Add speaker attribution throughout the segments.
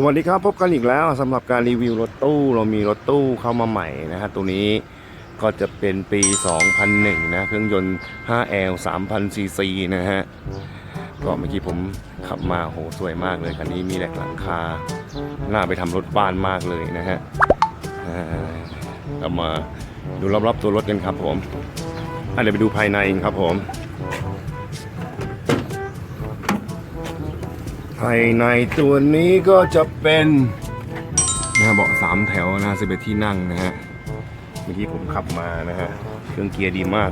Speaker 1: สวัสดีครับพบกันอีกแล้วสำหรับการรีวิวรถตู้เรามีรถตู้เข้ามาใหม่นะฮะตัวนี้ก็จะเป็นปี 2001 นะเครื่องยนต์ 5L 3,000 cc นะฮะก็เมื่อกี้ผมขับมาโหสวยมากเลยคันนี้มีแหลกหลังคาน่าไปทำรถบ้านมากเลยนะฮะเรามาดูรอบๆตัวรถกันครับผมอะเดี๋ยวไปดูภายในกันครับผม ภายในตัวนี้ก็จะเป็นนะเบาะสามแถวนะสิบเอ็ดที่นั่งนะฮะเมื่อกี้ผมขับมานะฮะเครื่องเกียร์ดีมาก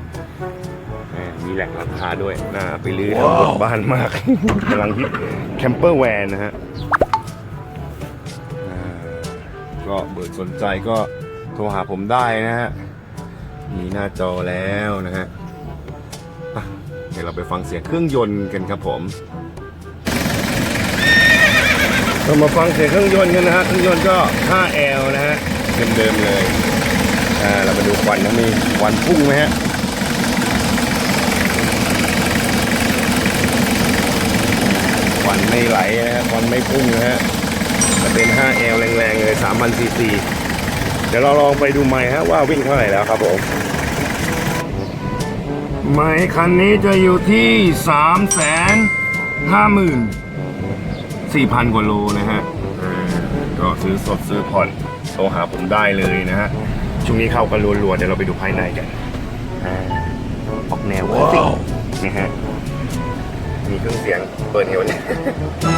Speaker 1: มีแหลกหลังคาด้วยน่าไปลื้อทำรถบ้านมากกำลังฮิตแคมเปอร์แวนนะฮะก็เบิดสนใจก็โทรหาผมได้นะฮะมีหน้าจอแล้วนะฮะเดี๋ยวเราไปฟังเสียงเครื่องยนต์กันครับผม เรามาฟังเสียงเครื่องยนต์กันนะฮะ เครื่องยนต์ก็ 5L นะฮะ เดิมๆเลย อ่า เรามาดูควันนะมีควันพุ่งไหมฮะควันไม่ไหลนะฮะควันไม่พุ่งนะฮะจะเป็น 5L แรงๆเลย3,000 cc เดี๋ยวเราลองไปดูไมค์ฮะว่าวิ่งเท่าไหร่แล้วครับผมไมค์คันนี้จะอยู่ที่ 3 5 0 0 0 0 สี่พันกว่าโลนะฮะอ่าก็ซื้อสดซื้อผ่อนโทรหาผมได้เลยนะฮะ ช่วงนี้เข้ากันรัวๆ เดี๋ยวเราไปดูภายในกันอ่าออกแนวคลาสสิกนะฮะ มีเครื่องเสียงเปิดเฮวเนี่ยอ๋อ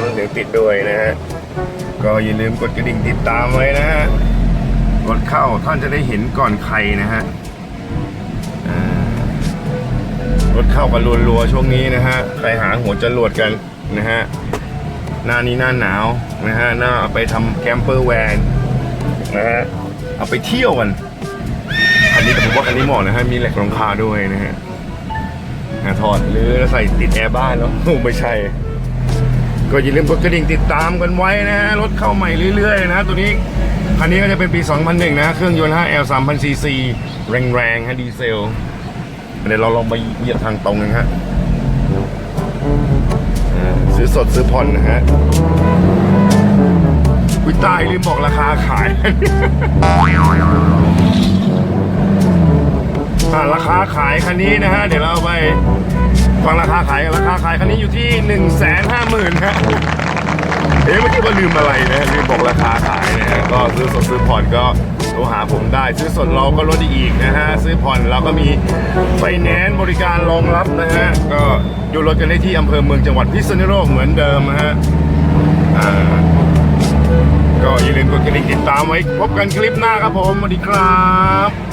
Speaker 1: เครื่องเสียงติดด้วยนะฮะ ก็อย่าลืมกดกระดิ่งติดตามไว้นะฮะ กดเข้าท่านจะได้เห็นก่อนใครนะฮะอ่ารถเข้ากันรัวๆช่วงนี้นะฮะ ใครหาหัวจรวดกันนะฮะ หน้านี้หน้าหนาวนะฮะหน้าเอาไปทำแคมเปอร์แวนนะฮะเอาไปเที่ยวกันคันนี้แต่ผมว่าคันนี้เหมาะนะฮะมีแหลกรองคาด้วยนะฮะถอดหรือใส่ติดแอร์บ้านแล้วไม่ใช่ ก็อย่าลืมกดกระดิ่งติดตามกันไว้นะฮะรถเข้าใหม่เรื่อยๆนะตัวนี้คันนี้ก็จะเป็นปี 2001 นะเครื่องยนต์ 5L 3,000 cc แรงๆฮะดีเซลเดี๋ยวเราลองไปเหยียบทางตรงกันฮะ สดซื้อผ่อนนะฮะวิตายลืมบอกราคาขาย ราคาขายคันนี้นะฮะ เดี๋ยวเราไปฟังราคาขายราคาขายคันนี้อยู่ที่หนึ่งแสนห้าหมื่นฮะเอ๊ะเมื่อกี้ว่าลืมอะไรนะลืมบอกราคาขายนะฮะก็ซื้อสดซื้อผ่อนก็ รหาผมได้ ซื้อสดเราก็ลดได้อีกนะฮะ ซื้อผ่อนเราก็มีไฟแนนซ์บริการรองรับนะฮะ ก็อยู่รถกันได้ที่อำเภอเมืองจังหวัดพิษณุโลกเหมือนเดิมฮะอ่าก็อย่าลืมกดกระดิ่งติดตามไว้ พบกันคลิปหน้าครับผมสวัสดีครับ